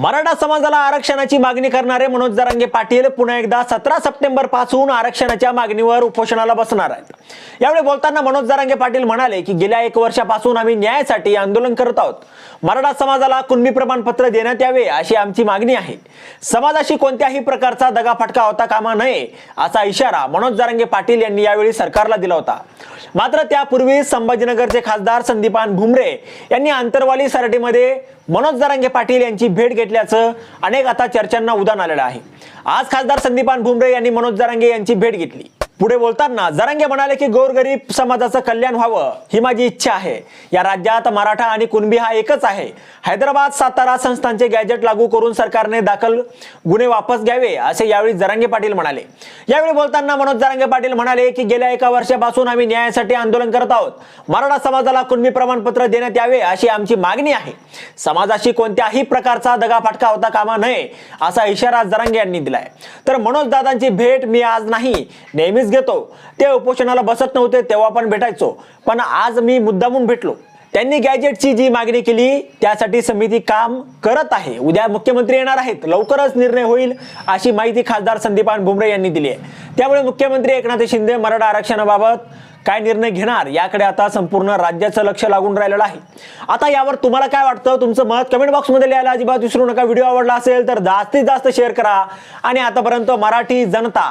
मराठा समाजाला आरक्षणाची मागणी करणारे मनोज जरांगे पाटील पुन्हा एकदा सतरा सप्टेंबरपासून आरक्षणाच्या मागणीवर उपोषणाला बसणार आहेत. यावेळी बोलताना मनोज जरांगे पाटील म्हणाले की गेल्या एक वर्षापासून आम्ही न्यायासाठी आंदोलन करत आहोत. मराठा समाजाला कुणबी प्रमाणपत्र देण्यात यावे अशी आमची मागणी आहे. समाजाशी कोणत्याही प्रकारचा दगाफटका होता कामा नये असा इशारा मनोज जरांगे पाटील यांनी यावेळी सरकारला दिला होता. मात्र त्यापूर्वी संभाजीनगरचे खासदार संदीपान भुमरे यांनी आंतरवाली सराटीमध्ये मनोज जरांगे पाटील यांची भेट घेत घेतल्याचं अनेक आता चर्चांना उदाहरण आलेलं आहे. आज खासदार संदीपान भुमरे यांनी मनोज दरांगे यांची भेट घेतली. पुढे बोलताना जरांगे म्हणाले की गोरगरीब समाजाचं कल्याण व्हावं ही माझी इच्छा आहे. या राज्यात मराठा आणि कुणबी हा एकच आहे. हैदराबाद सातारा संस्थांचे गॅजेट लागू करून सरकारने दाखल गुन्हे वापस घ्यावे असे यावेळी जरांगे पाटील म्हणाले. यावेळी बोलताना मनोज जरांगे पाटील म्हणाले की गेल्या एका वर्षापासून आम्ही न्यायासाठी आंदोलन करत आहोत. मराठा समाजाला कुणबी प्रमाणपत्र देण्यात यावे अशी आमची मागणी आहे. समाजाशी कोणत्याही प्रकारचा दगाफटका होता कामा नये असा इशारा जरांगे यांनी दिलाय. तर मनोज दादांची भेट मी आज नाही. नेहमीच घेतो. ते उपोषणाला बसत नव्हते तेव्हा पण भेटायचो. पण आज मी मुद्दामून भेटलो. त्यांनी गॅजेटची जी मागणी केली त्यासाठी समिती काम करत आहे. उद्या मुख्यमंत्री येणार आहेत. लवकरच निर्णय होईल अशी माहिती खासदार संदीपान भुमरे यांनी दिली आहे. त्यामुळे मुख्यमंत्री एकनाथ शिंदे मराठा आरक्षणाबाबत काय निर्णय घेणार याकडे आता संपूर्ण राज्याचं लक्ष लागून राहिलेलं आहे. आता यावर तुम्हाला काय वाटतं? तुमचं मत कमेंट बॉक्समध्ये लिहायला अजिबात विसरू नका. व्हिडिओ आवडला असेल तर जास्तीत जास्त शेअर करा. आणि आतापर्यंत मराठी जनता